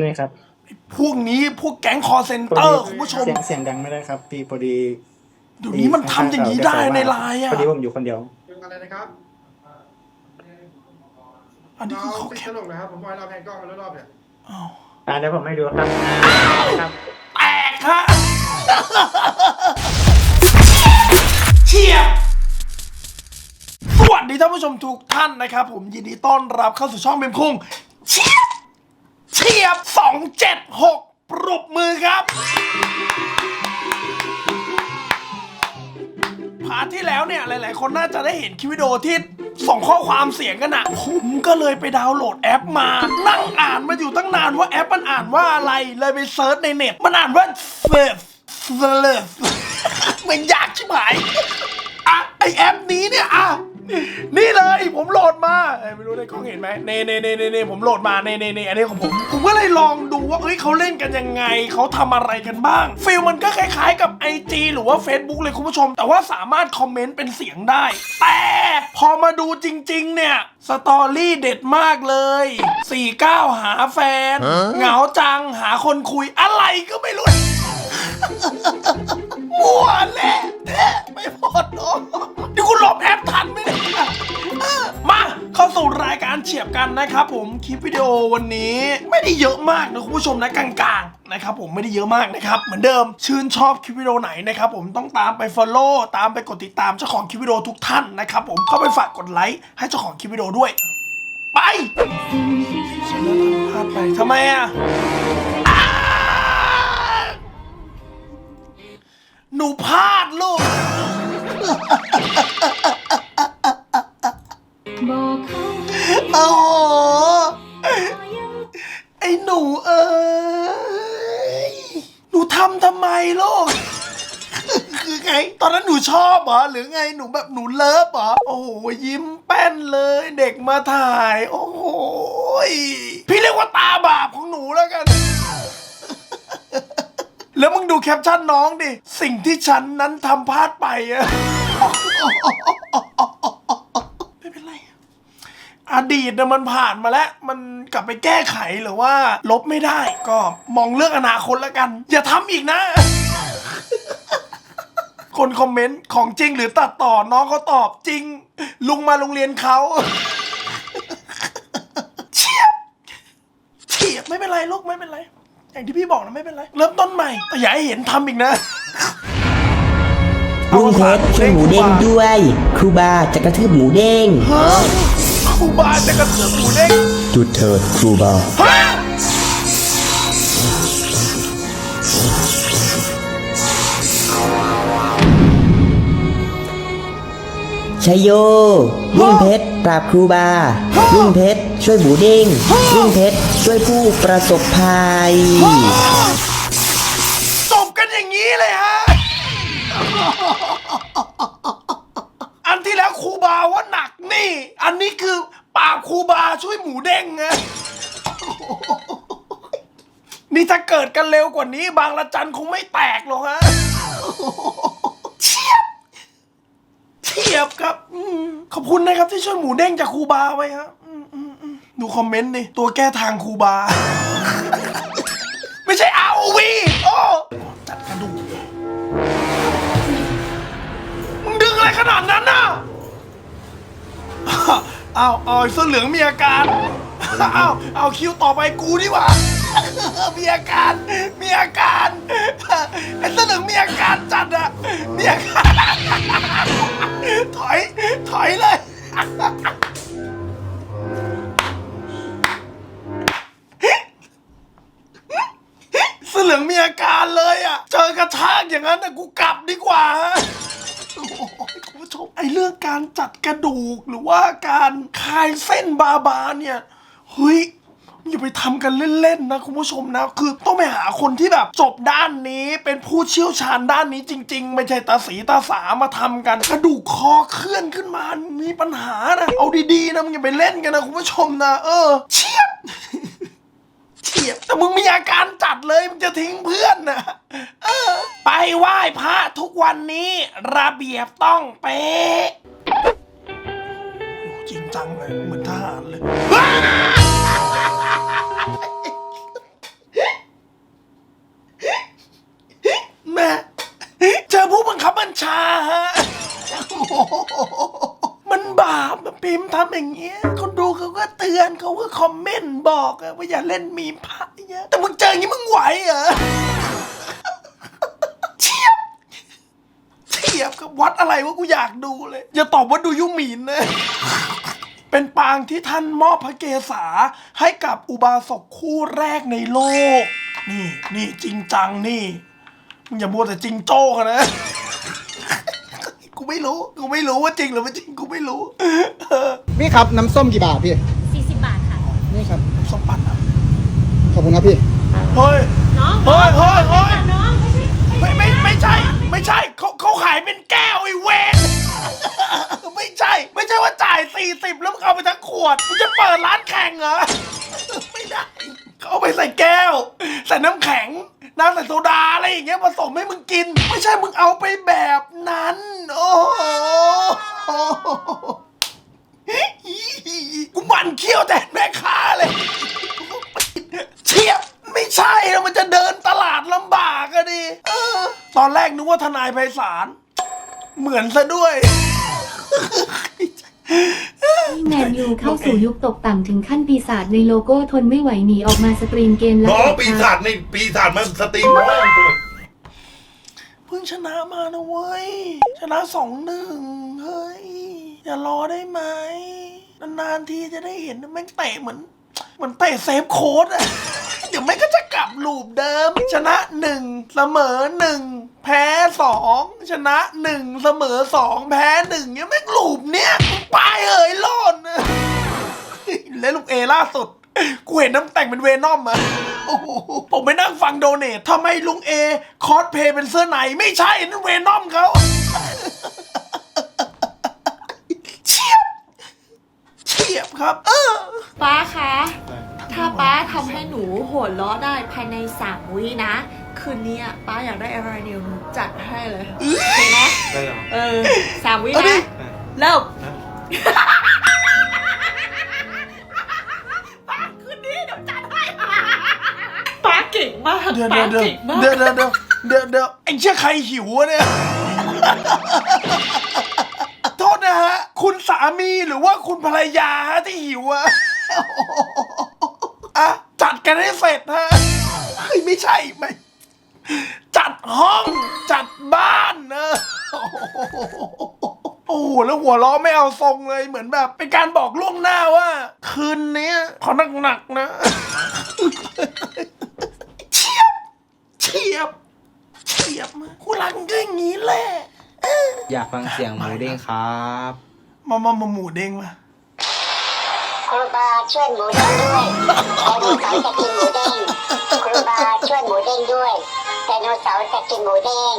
นี่ครับพวกนี้พวกแก๊งคอร์เซนเตอร์คุณผู้ชมเสียงเสียงดังไม่ได้ครับพี่พอดีเดี๋ยวนี้มันทำอย่างนี้ได้ในไลน์อะพอดีผมอยู่คนเดียวเป็นอะไรนะครับอันนี้คือเขาติดแคตปลกนะครับผมว่าเราแพนกล้องมาแล้วรอบเนี่ยอ้าวอ่าเดี๋ยวผมให้ดูครับครับแตกฮะเชียบสวัสดีท่านผู้ชมทุกท่านนะครับ ผมยินดีต้อนรับเข้าสู่ช่องเบมคุงเชียบ เชียบสองเจ็ดหกปรบมือครับ พาร์ทที่แล้วเนี่ย หลาย ๆ คนน่าจะได้เห็นคลิปวิดีโอที่ส่งข้อความเสียงกันอะผมก็เลยไปดาวน์โหลดแอปมา นั่งอ่านมาอยู่ตั้งนานว่าแอปมันอ่านว่าอะไร เลยไปเซิร์ชในเน็ต มันอ่านว่าเฟฟเฟฟมันยากชิบหาย อะ ไอแอปนี้เนี่ย อะ นี่เลยผมโหลดมาเอ้ยไม่รู้ในกล้องเห็นไหมเน่เน่เน่เน่เน่ผมโหลดมาเน่เน่เน่อันนี้ของผม ผมก็เลยลองดูว่าเอ้ยเขาเล่นกันยังไง เขาทำอะไรกันบ้างฟิลมันก็คล้ายๆกับ IG หรือว่า Facebook เลยคุณผู้ชม แต่ว่าสามารถคอมเมนต์เป็นเสียงได้ แต่พอมาดูจริงๆ เนี่ย สตอรี่เด็ดมากเลย 49 หาแฟน เหงาจังหาคนคุยอะไรก็ไม่รู้ มั่วแหละแท้ ไม่พอเนอะนี่คุณลบแอปทันไหมเนี่ยเออมาเข้าสู่รายการเฉียบกันนะครับผมคลิปวิดีโอวันนี้ไม่ได้เยอะมากนะคุณผู้ชมนะกลางๆ นะครับผมไม่ได้เยอะมากนะครับ เหมือนเดิมชื่นชอบคลิปวิดีโอไหนนะครับผมต้องตามไป Follow ตามไปกดติดตามเจ้าของคลิปวิดีโอทุกท่านนะครับผมเข้าไปฝากกดไลค์ให้เจ้าของคลิปวิดีโอด้วย ไปฉันเริ่มทำพลาดไปทำไมอะ หนูพลาดลูก บอกเขาโอ้โหไอ้หนูเอ้ย หนูทำทำไมลูก คือไง ตอนนั้นหนูชอบเหรอ หรือไง หนูแบบหนูเลิฟเหรอ โอ้โห ยิ้มแป้นเลย เด็กมาถ่าย โอ้โหยพี่เรียกว่าตาบาปของหนูแล้วกัน แล้วมึงดูแคปชั่นน้องดิ สิ่งที่ฉันนั้นทำพลาดไปอะไม่เป็นไรอดีตนะมันผ่านมาแล้ว มันกลับไปแก้ไขหรือว่า ลบไม่ได้ ก็มองเรื่องอนาคตแล้วกัน อย่าทำอีกนะ คนคอมเมนต์ของจริงหรือตัดต่อน้องเขาตอบจริง ลุงมาโรงเรียนเขา เฉียบเฉียบไม่เป็นไรลูกไม่เป็นไร อย่างที่พี่บอกนะไม่เป็นไร เริ่มต้นใหม่ แต่อย่าให้เห็นทำอีกนะ ลุงเพชรช่วยหมูเด้งด้วยครูบาจะกระทืบหมูเด้ง ฮะครูบาจะกระเทือบหมูเด้งจุดเถิดครูบา ฮะชัยโย ลุงเพชรปราบครูบา ลุงเพชรช่วยหมูเด้ง ลุงเพชร ช่วยผู้ประสบภัยจบกันอย่างนี้เลยฮะ อันที่แล้วครูบาว่าหนักนี่ อันนี้คือปราบครูบาช่วยหมูเด้งไงนี่ถ้าเกิดกันเร็วกว่านี้ บางละจันคงไม่แตกหรอกฮะเฉียบเฉียบครับขอบคุณนะครับที่ช่วยหมูเด้งจากครูบาไว้ครับ ดูคอมเมนต์ดิ ตัวแก้ทางครูบา ไม่ใช่อาวีโอ้จัดกระดูกมึงดึงอะไรขนาดนั้นน่ะเอาเอาไอ้เสื้อเหลืองมีอาการเอาเอาคิวต่อไปกูดีกว่ามีอาการมีอาการไอ้เสื้อเหลืองมีอาการจัดอะมีอาการถอย ถอยเลยากอย่างนั้นนะกูกลับดีกว่าโอ้โหคุณผู้ชมไอ้เรื่องการจัดกระดูกหรือว่าการคลายเส้นบาบาเนี่ยเฮ้ยอย่าไปทำกันเล่นๆนะคุณผู้ชมนะ คือต้องไปหาคนที่แบบจบด้านนี้เป็นผู้เชี่ยวชาญด้านนี้จริง ๆ ไม่ใช่ตาสีตาสามาทำกัน กระดูกคอเคลื่อนขึ้นมามีปัญหานะ เอาดีๆนะมึงอย่าไปเล่นกันนะคุณผู้ชมนะ เออ เชียบ เสียบแต่มึงมีอาการจัดเลยมึงจะทิ้งเพื่อนนะไปไหว้พระทุกวันนี้ ระเบียบต้องเป๊ะจริงจังเลยเหมือนทหารเลยแม่เจอผู้บังคับบัญชาฮะมันบาปพิมพ์ทำอย่างเงี้ยคน เตือนเขาก็คอมเมนต์บอกว่าอย่าเล่นมีมพระเยอะแต่มึงเจออย่างนี้มึงไหวเหรอเทียบเทียบกับวัดอะไรวะกูอยากดูเลย อย่าตอบว่าดูยุหมีนนะเป็นปางที่ท่านมอบพระเกศาให้กับอุบาสกคู่แรกในโลก นี่นี่จริงจังนี่มึงอย่ามัวแต่จริงโจ้กันนะ กูไม่รู้ กูไม่รู้ว่าจริงหรือไม่จริงกูไม่รู้ พี่ครับ น้ำส้มกี่บาทพี่ 40 บาทค่ะ นี่ครับ สมบัติอะ ขอบคุณครับพี่ เฮ้ย น้องเฮ้ยเฮ้ยเฮ้ย น้องไม่ใช่ไม่ไม่ไม่ใช่ ไม่ใช่เขาเขาขายเป็นแก้วไอ้เวนไม่ใช่ ไม่ใช่ว่าจ่าย 40 แล้วมึงเอาไปทั้งขวดมึงจะเปิดร้านแข่งเหรอ ไม่ได้เขาเอาไปใส่แก้ว ใส่น้ำแข็ง น้ำใส่โซดาอะไรอย่างเงี้ยผสมให้มึงกิน ไม่ใช่มึงเอาไปแบบนั้น โอ้โหกูหมันเคี้ยวแต่แม่ค้าเลย เชียบไม่ใช่แล้วมันจะเดินตลาดลำบากอะดิเออ ตอนแรกนึกว่าทนายไพศาลเหมือนซะด้วยแมนยูเข้าสู่ยุคตกต่ำถึงขั้นปีศาจในโลโก้ทนไม่ไหวหนีออกมาสตรีมเกมและน้องแอบปีถ่ายศาจในปีศาจมันสตรีมน้องเพิ่งชนะมานะเว้ย ชนะสองหนึ่งเฮ้ย อย่ารอได้ไหมนานๆทีจะได้เห็นแม่งเตะเหมือนเห มือนเตะเซฟโค้ดอะ เดี๋ยวแม่งก็จะกลับลูปเดิม ชนะหนึ่งเสมอหนึ่งแพ้สองชนะหนึ่งเสมอสองแพ้หนึ่งเนี่ยแม่งลูปเนี้ยมึงไปเอ่ยโลดนเล่นลูกเอล่าสุด กูเห็นน้ำแต่งเป็นเวนอมอะผมไปนั่งฟังโดเนททำไมลุงเอ คอสเพย์เป็นเสื้อในไม่ใช่นั่นเวนอมเขา เฉียบ เฉีย บครับ เออ ป้าคะ ถ้าป้าทำให้หนูหัวเราะได้ภายในสามวินะ คืนนี้อะป้าอยากได้อะไรเดียวหนูจัดให้เลยโอเคไหมได้เหรอเออสามวิเอาดิ นะเริ่มป้าคืนนี้เดี๋ยวจัดให้ป้าเก่งมากเดี๋ยวป้าเดี๋ยวเดี๋ยวเก่งมาก เดี๋ยวเดี๋ยวเดี๋ยวเดี๋ยวเดี๋ยวไอ้เชี่ยใครหิววะเนี่ยโทษนะฮะ คุณสามีหรือว่าคุณภรรยาฮะที่หิวอะอะจัดกันให้เสร็จฮะเฮ้ยไม่ใช่ไม่จัดห้องจัดบ้านเนอะโอ้โหแล้วหัวล้อไม่เอาทรงเลยเหมือนแบบ เป็นการบอกล่วงหน้าว่า คืนนี้ขอหนักๆนะ เฉียบ เฉียบ เฉียบมากูรังก็อย่างนี้แหละ อยากฟังเสียงหมูเด้งครับ มามามาหมูเด้งมาครูบาช่วยหมูเด้งด้วยไดโนเสาร์จะกินหมูเด้งครูบาช่วยหมูเด้งด้วยไดโนเสาร์จะกินหมูเด้ง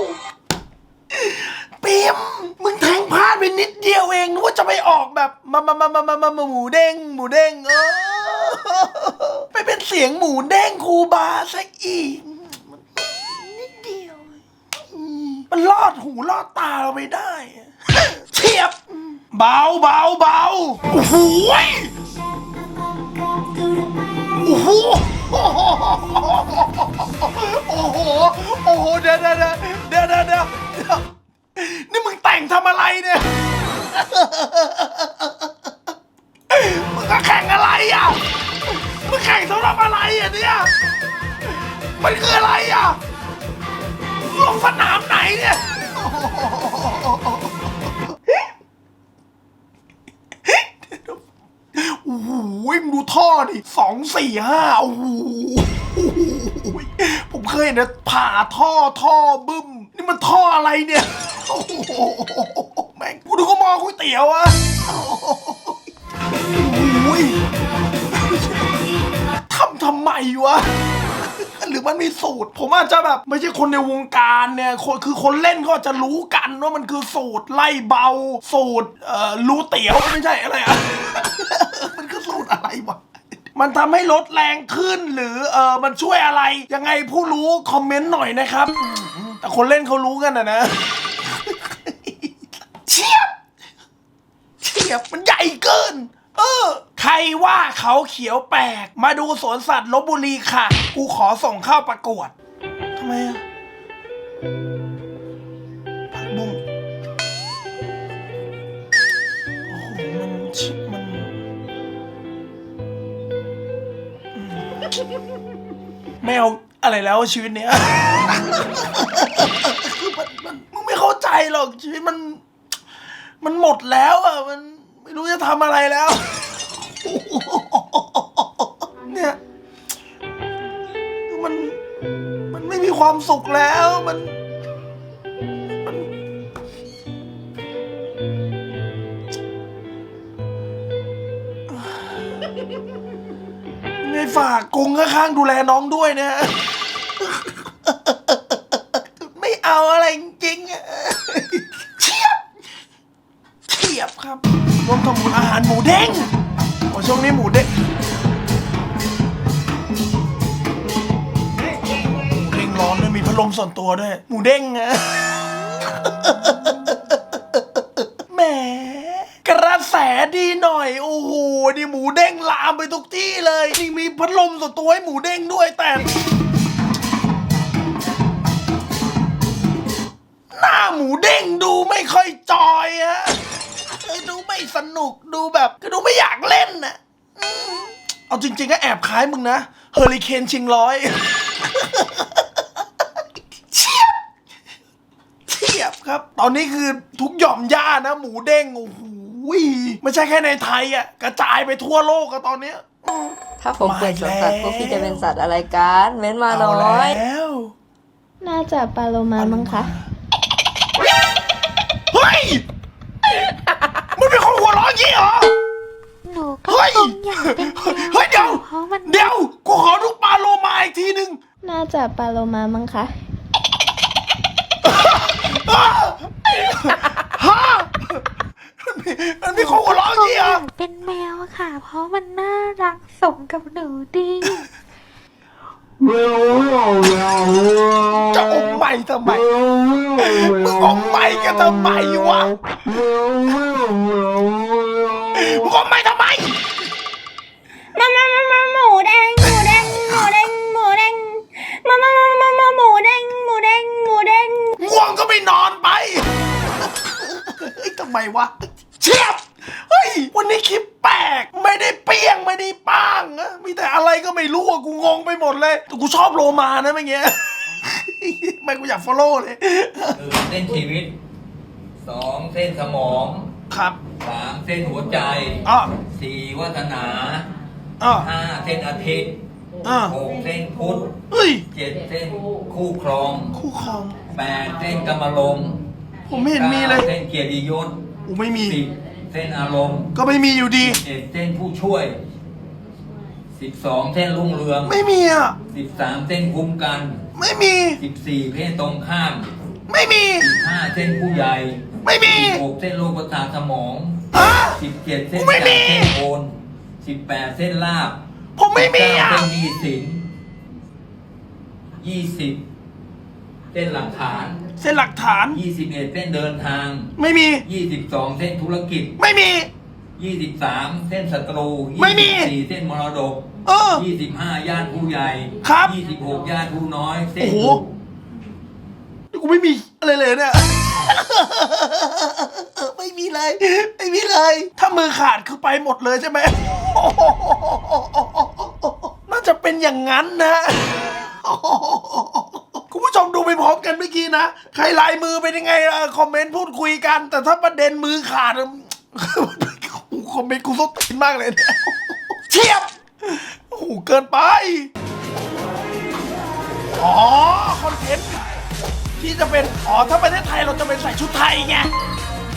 ปิมมึงแทงพลาดไปนิดเดียวเองนึกว่าจะไปออกแบบมามามามามามามาหมูเด้งหมูเด้งเออไปเป็นเสียงหมูเด้งครูบาซะอีกมันนิดเดียวอืมมันลอดหูลอดตาเราไปได้อะเฉียบ เบาเบาเบาโอ้โหโอ้โหโอ้โหโอ้โหเดี๋ยวเดี๋ยวเดี๋ยวเดี๋ยวเดี๋ยวเดะนี่มึงแต่งทำอะไรเนี่ยมึงแข่งอะไรอะมึงแข่งสำหรับอะไรอะเนี่ยมันคืออะไรอะลงสนามไหนเนี่ย อ้โหมึงดูท่อดิสองสี่ห้าโอ้โหผมเคยเห็นนะผ่าท่อท่อบึ้ม นี่มันท่ออะไรเนี่ยโอ้โหแม่งกูดูก็มองก๋วยเตี๋ยวอะทำทำไมวะือมันมีสูตร ผมอาจจะแบบไม่ใช่คนในวงการเนี่ยคนคือคนเล่นก็จะรู้กันว่ามันคือสูตรไล่เบา สูตรเอ่อรู้เตี๋ยวไม่ใช่อะไรอะมันคือสูตรอะไรวะมันทำให้รถแรงขึ้นหรือเออมันช่วยอะไร ยังไงผู้รู้คอมเมนต์หน่อยนะครับ แต่คนเล่นเขารู้กันนะนะเชียบเฉียบมันใหญ่เกิน เออใครว่าเขาเขียวแปลก มาดูสวนสัตว์ลบบุรีค่ะ กูขอส่งเข้าประกวดทำไมอะผักบุ้งโอ้โหมันชิมันอืมไม่ออะไรแล้วชีวิตเนี้ย คือมันมันมึงไม่เข้าใจหรอกชีวิตมัน มันหมดแล้วอะมัน ไม่รู้จะทำอะไรแล้ว เนี่ยมันมันไม่มีความสุขแล้วมันมันไงฝากกงข้างๆดูแลน้องด้วยนะไม่เอาอะไรจริงๆเฉียบเฉียบครับ รวมกับหมูอาหารหมูเด้งโอ้ช่วงนี้หมูเด้งหมูเด้งร้อนด้วยมีพัดลมส่วนตัวด้วย หมูเด้งอะแหมกระแสดีหน่อย โอ้โหนี่หมูเด้งลามไปทุกที่เลยนี่มีพัดลมส่วนตัวให้หมูเด้งด้วยแต่หน้าหมูเด้งดูไม่ค่อยจอยอะ ไม่สนุกดูแบบก็ดูไม่อยากเล่นน่ะอืมเอาจริงๆก็แอบคล้ายมึงนะเฮอริเคนชิงร้อย เชียบเทียบครับ ตอนนี้คือทุกหย่อมย่านะ หมูเด้งโอ้โหไม่ใช่แค่ในไทยอะ กระจายไปทั่วโลกอะตอนเนี้ย ถ้าผมเปิดสวนสัตว์พวกพี่จะเป็นสัตว์อะไรกันเม้นมาเอาน้อยแล้วน่าจะปลาโลมามั้งคะ เฮ้ยมึง เป็นคนหัวเร้อนยี่เหรอ หนูก็เฮ้ยคงอยากเป็นแมวเฮ้ยเดี๋ยว เพราะมันเดี๋ยว กูขอดูปลาโลมาอีกทีหนึ่งน่าจะปลาโลมามั้งคะฮะมันมีมันมีคนหัวเร้อนยี่เหรอเป็นแมวค่ะ เพราะมันน่ารักสมกับหนูดี จะอมใหม่ทำไมมึงอมใหม่กันทำไมวะมึงอมใหม่ทำไมมามามามาหมูแดงหมูแดงหมูแดงหมูแดงมามามามามาหมูแดงหมูแดงหมูแดงง่วงก็ไม่นอนไปเฮ้ยทำไมวะเชียบเฮ้ยวันนี้คลิปแปลกไม่ได้เปี้ยงไม่ได้ป มีแต่อะไรก็ไม่รู้อะกูงงไปหมดเลยแต่กูชอบโลมานะเมื่อกี้ไม่กูอยากฟอลโล่เลย หนึ่งเส้นชีวิตสองเส้นสมองครับสามเส้นหัวใจอะสี่วาสนาอะห้าเส้นอาทิตย์อะหกเส้นพุธเฮ้ย เจ็ดเส้นคู่ครองคู่ครองแปดเส้นกรรมลมผมไม่เห็นมีเลยเส้นเกียรติยศอูไม่มี สิบเส้นอารมณ์ก็ไม่มีอยู่ดี เจ็ดเส้นผู้ช่วย สิบสองเส้นรุ่งเรืองไม่มีอะ สิบสามเส้นคุ้มกันไม่มี สิบสี่เพศตรงข้ามไม่มี สิบห้าเส้นผู้ใหญ่ไม่มี สิบหกเส้นโลกประสาทสมองอะสิบเจ็ดเส้นไม่มีจากเส้นโอนสิบแปดเส้นลาบผมไม่มีเก้าอะเส้นหนี้สินยี่สิบเส้นหลักฐานเส้นหลักฐานยี่สิบเอ็ดเส้นเดินทางไม่มี ยี่สิบสองเส้นธุรกิจ ไม่มี ยี่สิบสามเส้นศัตรูไม่มี ยี่สิบสี่เส้นมรดก เออยี่สิบห้าญาติผู้ใหญ่ครับยี่สิบหกญาติผู้น้อยเส้นโอ้โหบุตรกูไม่มีอะไรเลยเนี่ย ไม่มีเลย ไม่มีเลย ถ้ามือขาดคือไปหมดเลยใช่ไหมน่าจะเป็นอย่างนั้นนะคุณผู้ชมดูไปพร้อมกันเมื่อกี้นะ ใครลายมือเป็นยังไงเอ่อคอมเมนต์พูดคุยกัน แต่ถ้าประเด็นมือขาดคอมเมนต์กูสดตินมากเลยเนี่ย เชียบ โอ้โห เกินไป อ๋อ คอนเทนต์ที่จะเป็น อ๋อ ถ้าประเทศไทยเราจะเป็นใส่ชุดไทยไง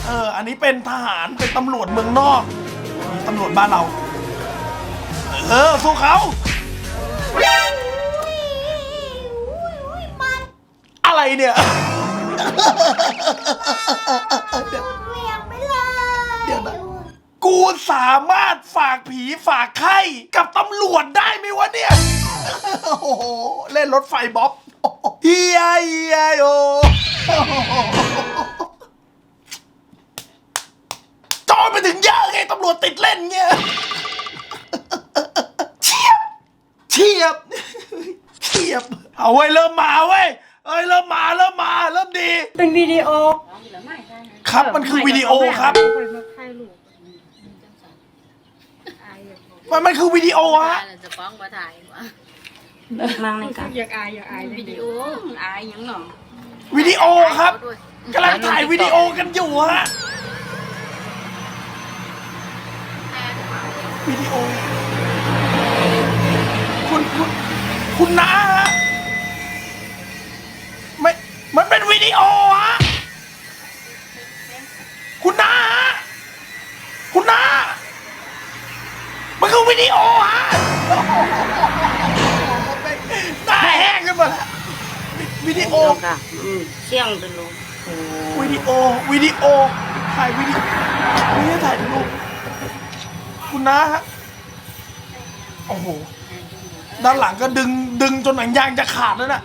เออ อันนี้เป็นทหาร เป็นตำรวจเมืองนอกนี่ตำรวจบ้านเรา เออ สู้เขาอะไรเนี่ย สามารถฝากผีฝากไข้กับตำรวจได้ไหมวะเนี่ย โอ้โห เล่นรถไฟบ๊อบเฮียเฮียโยจอไปถึงเยอะไงตำรวจติดเล่นเงี้ยเฉียบเฉียบเฉียบ เอาไว้ยเริ่มมาเว้ยเอ้ยเริ่มมาเริ่มมาเริ่มดี เป็นวิดีโอ ครับมันคือวิดีโอครับ มันมันคือวิดีโอฮะจะฟ้องมาถ่ายมามั่งในการอยากอายอยากอายวิดีโออายยังหนอวิดีโอครับกำลังถ่ายวิดีโอกันอยู่ฮะวิดีโอ คุณคุณคุณน้าฮะไม่มันเป็นวิดีโอฮะคุณน้าฮะ วิดีโอฮะหน้าแห้งกันหมดแล้ววิดีโอ ค่ะอืมเสี่ยงเป็นลมวิดีโอ วิดีโอ ถ่ายวิดีโอไม่ได้ถ่ายรูปคุณน้าฮะ โอ้โห ด้านหลังก็ดึง ดึงจนหนังยางจะขาดแล้วน่ะ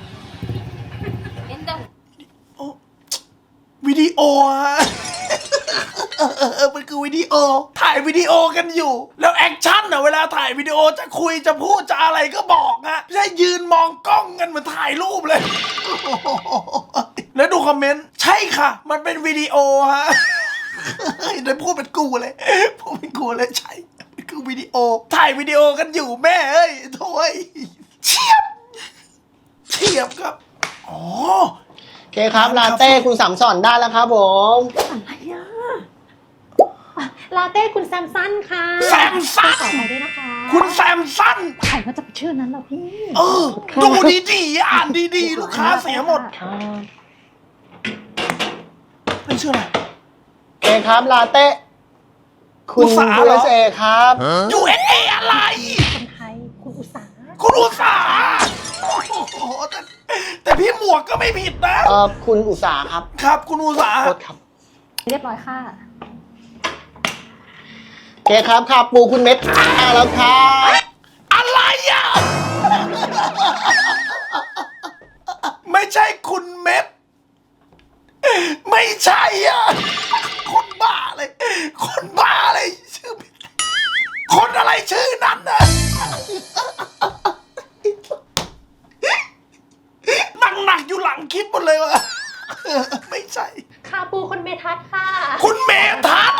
โอ้วิดีโอฮะ เออมันคือวิดีโอ ถ่ายวิดีโอกันอยู่ แล้วแอคชั่นอะเวลาถ่ายวิดีโอจะคุยจะพูดจะอะไรก็บอกอะไม่ใช่ยืนมองกล้องกันเหมือนถ่ายรูปเลย แล้วดูคอมเมนต์ ใช่ค่ะ มันเป็นวิดีโอฮะเฮ้ยได้พูดเป็นกูเลย พูดเป็นกูเลยใช่มันคือวิดีโอ ถ่ายวิดีโอกันอยู่แม่เอ้ยโถ่ยเฉียบเฉียบครับ อ๋อ เคครับลาเต้คุณสามสอนได้แล้วครับผมลาเต้คุณแซมสันค่ะแซมสันขอไปด้วยนะคะคุณแซมสัน ใครก็จะไปชื่อนั้นหรอพี่เออ ดูดีๆ อ่านดีๆ ลูกค้าเสียหมดไม่เชื่ออะไรโอเคครับลาเต้คุณอุตสาหะเหรอ USA ครับ USA อะไร คนไทยคุณอุตสาหคุณอุตสาห์โอ้โหแต่ แต่พี่หมวกก็ไม่ผิดนะ เอ่อคุณอุตสาหครับครับ คุณอุตสาห์โทษครับเรียบร้อยค่ะ โอเคครับขาปูคุณเม็ดมาแล้วครับอะไรอะ ไม่ใช่คุณเม็ด ไม่ใช่อะ คนบ้าเลย คนบ้าเลยชื่อคนอะไรชื่อนั้นน่ะนั่งหนักอยู่ห ลังคลิปหมดเลยวะไม่ใช่ คาปูคุณเมทัศน์ค่ะคุณเมทัศน์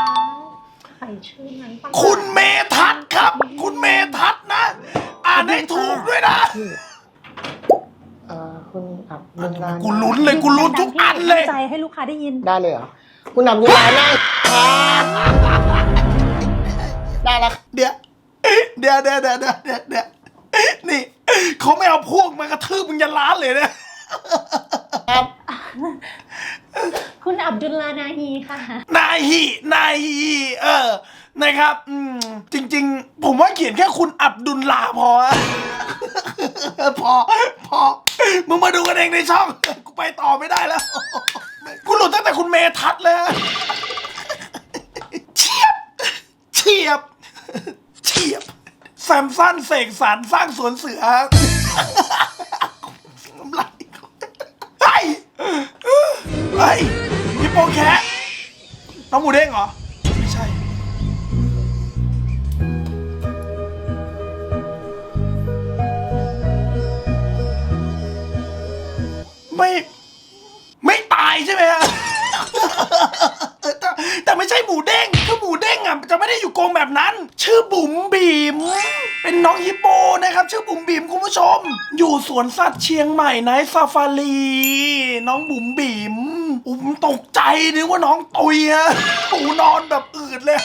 ใครชื่อนั้นปะคุณเมทัศน์ครับ คุณเมทัศน์นะ อ่านให้ถูกด้วยนะเอ่อคุณอับดุลลากูลุ้นเลยกูลุ้นทุกอันเลย ใจให้ลูกค้าได้ยิน ได้เลยเหรอ คุณอับดุลลาหน้าครับได้แล้วเดี๋ยวเดี๋ยวเดี๋ยวเดี๋ยวเดี๋ยวเดี๋ยวเดี๋ยวนี่เขาไม่เอาพวกมากระทืบมึงยันร้านเลยนะ ครับ คุณอับดุลลานาฮีค่ะ นายฮีนายฮีเออ นะครับ อืม จริง ๆ ผมว่าเขียนแค่คุณอับดุลลาพออะพอ พอ มึงมาดูกันเองในช่อง กูไปต่อไม่ได้แล้ว กูหลุดตั้งแต่คุณเมทัศน์เลยเฉียบ เฉียบ เฉียบ แซมสันเสกสรรสร้างสวนเสือ น้องหมูเด้งเหรอ ไม่ใช่ ไม่ ไม่ตายใช่ไหมฮะ แต่แต่ไม่ใช่หมูเด้งคือหมูเด้งอะจะไม่ได้อยู่กรงแบบนั้น ชื่อบุ๋มบีม เป็นน้องฮิปโปนะครับ ชื่อบุ๋มบีมคุณผู้ชม อยู่สวนสัตว์เชียงใหม่ไนท์ซาฟารี น้องบุ๋มบีม อุ้มตกใจนึกว่าน้องตุยฮะปูนอนแบบอืดเลย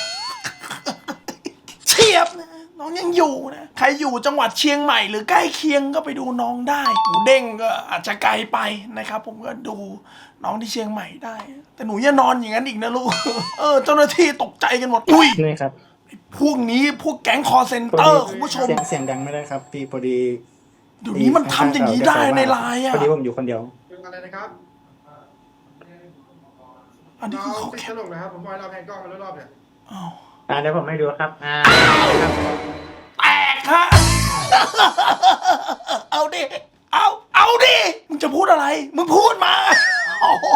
เฉียบนะน้องยังอยู่นะ ใครอยู่จังหวัดเชียงใหม่หรือใกล้เคียงก็ไปดูน้องได้หมูเด้งก็อาจจะไกลไปนะครับ ผมก็ดูน้องที่เชียงใหม่ได้ แต่หนูอย่านอนอย่างนั้นอีกนะลูก เออเจ้าหน้าที่ตกใจกันหมด อุ้ยนี่ครับพวกนี้พวกแก๊งคอร์เซนพอเตอดีร์คุณผู้ชมเสียงเสียงดังไม่ได้ครับพี่พอดีเดี๋ยวนี้มันทำอย่างนี้ได้ในไลน์อะพอดีผมอยู่คนเดียวเป็นอะไรนะครับ อันนี้คือเขาติดแคตปลกนะครับผมบอยเราแพนกล้องมารอบๆเนี่ยอ้าวอ่าเดี๋ยวผมให้ดูครับ อ่าครับแตกฮะ เอาดิ เอา เอาดิ มึงจะพูดอะไร มึงพูดมา โอ้โห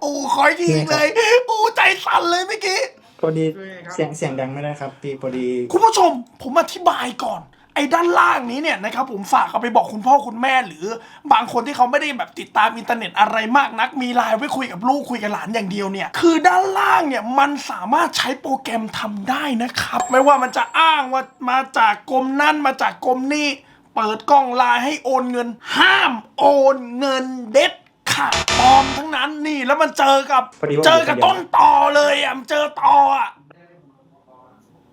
โอ้โหคอยทีอีกเลย โอ้ใจสั่นเลยเมื่อกี้ พอดีคือไงครับเสียงเสียงดังไม่ได้ครับพี่พอดี คุณผู้ชมผมอธิบายก่อนไอ้ด้านล่างนี้เนี่ยนะครับผมฝากเอาไปบอกคุณพ่อคุณแม่หรือบางคนที่เขาไม่ได้แบบติดตามอินเทอร์เน็ตอะไรมากนัก มีไลน์ไว้คุยกับลูกคุยกับหลานอย่างเดียวเนี่ยคือด้านล่างเนี่ยมันสามารถใช้โปรแกรมทำได้นะครับ ไม่ว่ามันจะอ้างว่ามาจากกรมนั่นมาจากกรมนี่เปิดกล้องไลน์ให้โอนเงิน ห้ามโอนเงินเด็ดขาดปลอมทั้งนั้นนี่แล้วมันเจอกับพอดีว่าเจอกับต้นตอเลยอะมันเจอตออะ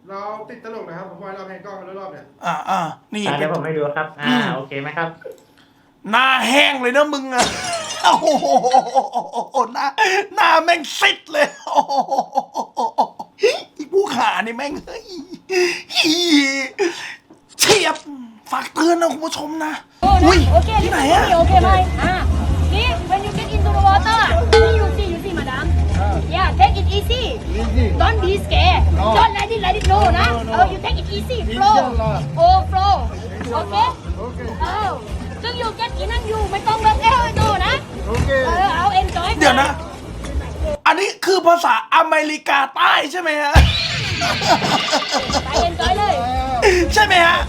เราติดตลกนะครับผมว่าเราแพนกล้องกันรอบๆเนี่ยอ่าอ่านี่อ่าเป็เดี๋นยวผมให้ดูครับ อ่าโอเคไหมครับหน้าแห้งเลยนะมึงอะโอ้โหหน้าหน้าแม่งซิดเลยโอ้โหอีผู้ขานี่แม่งเฮ้ยเฉียบฝากเตือนนะคุณผู้ชมนะ อุ้ย Okay, ที่ listen ไหน to อะ me, okay, bye. Ah, see, when you get into the water, then you see, you see, madam. Yeah, take it easy. Don't be scared. Don't let it, let it go, nah. Oh, you take it easy, flow. Oh, flow. Okay? Oh, ซึ่ง you get in นั่น you ไม่ต้องแบบเอ้ยโดนะเออเอา enjoy เดี๋ยวนะ อันนี้คือภาษาอเมริกาใต้ใช่ไหมฮะ ไป enjoy เลย ใช่ไหมฮะ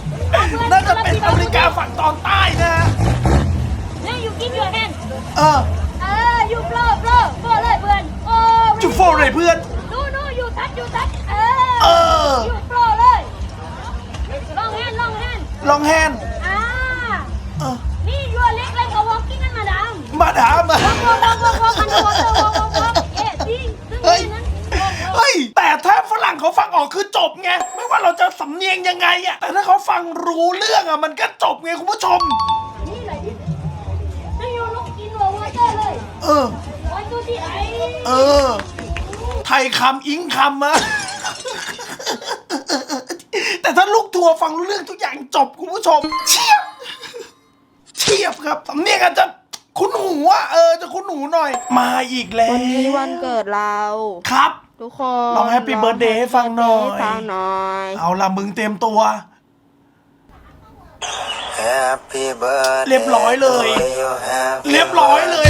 น่าจะเป็นอเมริกาฝั่งตอนใต้นะเนี่ย you give your hand เออ เออ you flow flow flow เลยเพื่อน อ้จุโฟร์เลยเพื่อน no no you touch you touch เอเอออ you flow เลย long hand long hand ลองแฮนด์อ่าเออนี่ your leg like a walking กันมาดามมาดามอะ walk walk walk walk walk underwater walk walk walk เย้จริงซึ่งเฮ้ย นั้น walk walk เฮ้ย แต่ถ้าฝรั่งเขาฟังออกคือจบไง ไม่ว่าเราจะสำเนียงยังไงอะแต่ถ้าเขาฟังรู้เรื่องอะมันก็จบไงคุณผู้ชม นี่ like this นี่ you look in the water เลย เออ one two three ไอ้เออ ไทยคำอิงคำอะแต่ถ้าลูกทัวร์ฟังรู้เรื่องทุกอย่างจบคุณผู้ชม เชียบ เชียบครับสำเนียงอาจจะคุ้นหูอะเออจะคุ้นหูหน่อย มาอีกแล้ววันนี้วันเกิดเรา ครับ ทุกคนลอง Happy Birthday ให้ฟังหน่อยให้ฟังหน่อยเอาละมึงเตรียมตัว Happy birthday เรียบร้อยเลย to you, happy เรียบร้อยเลย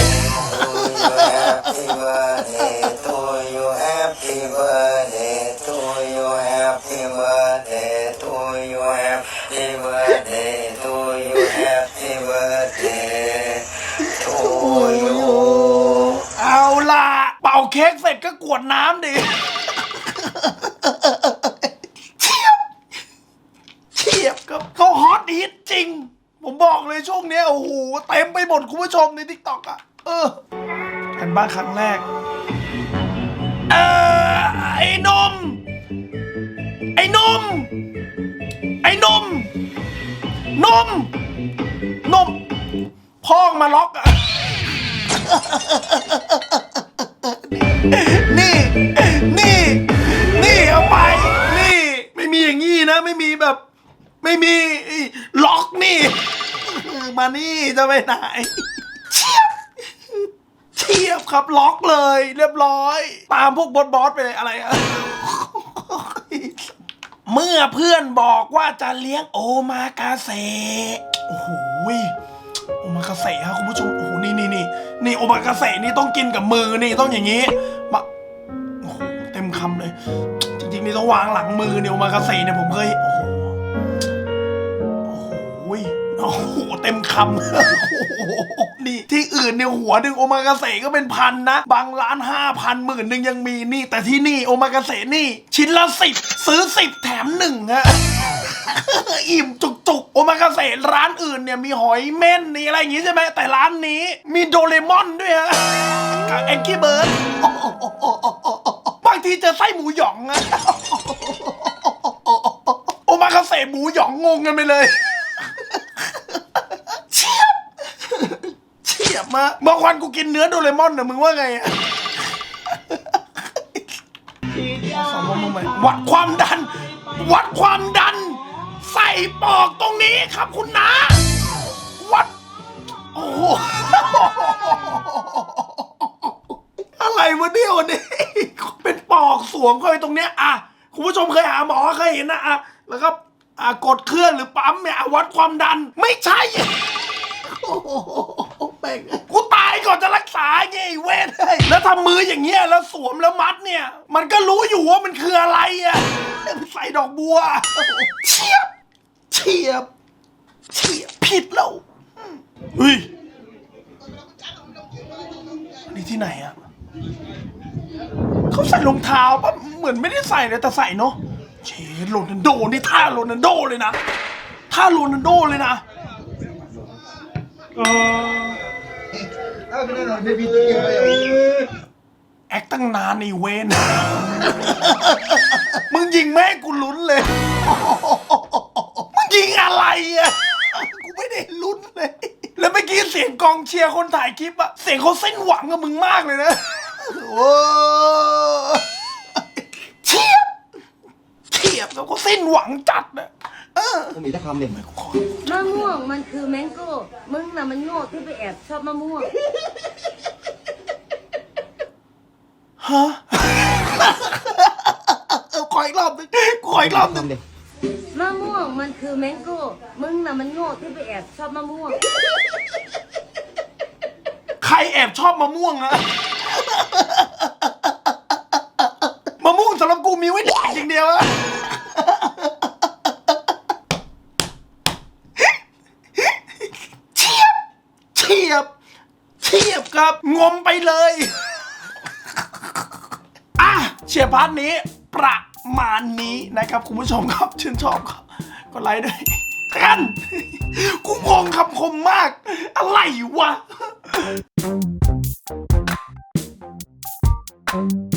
Happy birthday to you, happy birthday to you, happy birthday to you, happy birthday to you, happy birthday to you. เอาล่ะ เป่าเค้กเสร็จก็กวดน้ำดิเทียบเทียบกับเขาฮอตฮิตจริง ผมบอกเลยช่วงเนี้ยโอ้โหเต็มไปหมดคุณผู้ชมในทิกตอกอะ เออ กันบ้านครั้งแรก เออไอ้นม ไอ้นม ไอ้นม นม นม พ่องมาล็อกอะนี่ นี่ นี่เอาไป นี่ ไม่มีอย่างงี้นะ ไม่มีแบบ ไม่มีล็อกนี่ มานี่จะไปไหน เชียบ เทียบครับล็อกเล ยเรียบร้อย ตามพวกบอสบอสไปเลยอะไรอะเมื่อเพื่อนบอกว่าจะเลี้ยงโอมากาเสะโอ้โหยโอมากาเสะครับคุณผู้ชมโอ้โหนี่นี่นี่นี่โอมากาเสะนี่ต้องกินกับมือนี่ต้องอย่างนี้มาโอ้โหเต็มคำเลย จริงๆนี่ต้องวางหลังมือเนี่ยโอมากาเสะเนี่ยผมเคยโอ้โหโอ้โหยโอ้โหเต็มคำโอ้โห นี่ที่อื่นเนี่ยหัวหนึ่งโอมากาเสะก็เป็นพันนะ บางร้านห้าพันหมื่นหนึ่งยังมีนี่ แต่ที่นี่โอมากาเสะนี่ ชิ้นละสิบซื้อสิบแถมหนึ่งฮะอิ่มจุกๆ โอมากาเสะร้านอื่นเนี่ยมีหอยเม่นนี่อะไรอย่างงี้ใช่ไหมแต่ร้านนี้มีโดเรมอนด้วยฮะกับแองกี้เบิร์ดบางทีเจอไส้หมูหยองอะโอมากาเสะหมูหยองงงกันไปเลย เฉียบ เฉียบ มากบางวันกูกินเนื้อโดเรมอนนะมึงว่าไงอะสองมึงไหมวัดความดัน วัดความดัน ใส่ปอกตรงนี้ครับคุณนาวัด โอ้โหอะไรวะเนี่ยวันนี้เป็นปอกสวมเข้าไปตรงเนี้ยอะคุณผู้ชมเคยหาหมอเคยเห็นนะอะแล้วก็อะกดเครื่องหรือปั๊มเนี่ยอะวัดความดันไม่ใช่ ป่งกูตายก่อนจะรักษาไงไอ้เวทเฮ้ยแล้วทำมืออย่างเงี้ยแล้วสวมแล้วมัดเนี่ย มันก็รู้อยู่ว่ามันคืออะไรอะใส่ดอกบัวเฉียบเฉียบเฉียบผิดแล้วเฮ้ยอันนี่ที่ไหนอะเขาใส่รองเท้าปะเหมือนไม่ได้ใส่เลยแต่ใส่เนาะเชโรนัลโดนี่ท่าโรนัลโดเลยนะท่าโรนัลโดเลยนะ เแอคตั้งนานในเวนมึงยิงแม่งกูลุ้นเลย มึงยิงอะไรอะ กูไม่ได้ลุ้นเลย แล้วเมื่อกี้เสียงกองเชียร์คนถ่ายคลิปอะเสียงเขาเส้นหวังกับมึงมากเลยนะ โอ้เฉียบเฉียบแล้วก็สิ้นหวังจัดอะ เออมีแต่คำเด่นมะม่วงมันคือแมงโก้มึงน่ะมันโง่ที่ไปแอบชอบมะม่วง ฮะเออขออีกรอบหนึงขออีกรอบหนึงมะม่วงมันคือแมงโก้มึงน่ะมันโง่ที่ไปแอบชอบมะม่วง ใครแอบชอบมะม่วงอะมะม่วงสำหรับกูมีไว้แดกอย่างเดียวอะ เทียบกับงมไปเลยอะเชียร์พาร์ทนี้ ประมาณนี้นะครับคุณผู้ชมครับ ชื่นชอบก็กดไลค์ด้กันกูงงคำคมมาก อะไรวะ Thank you.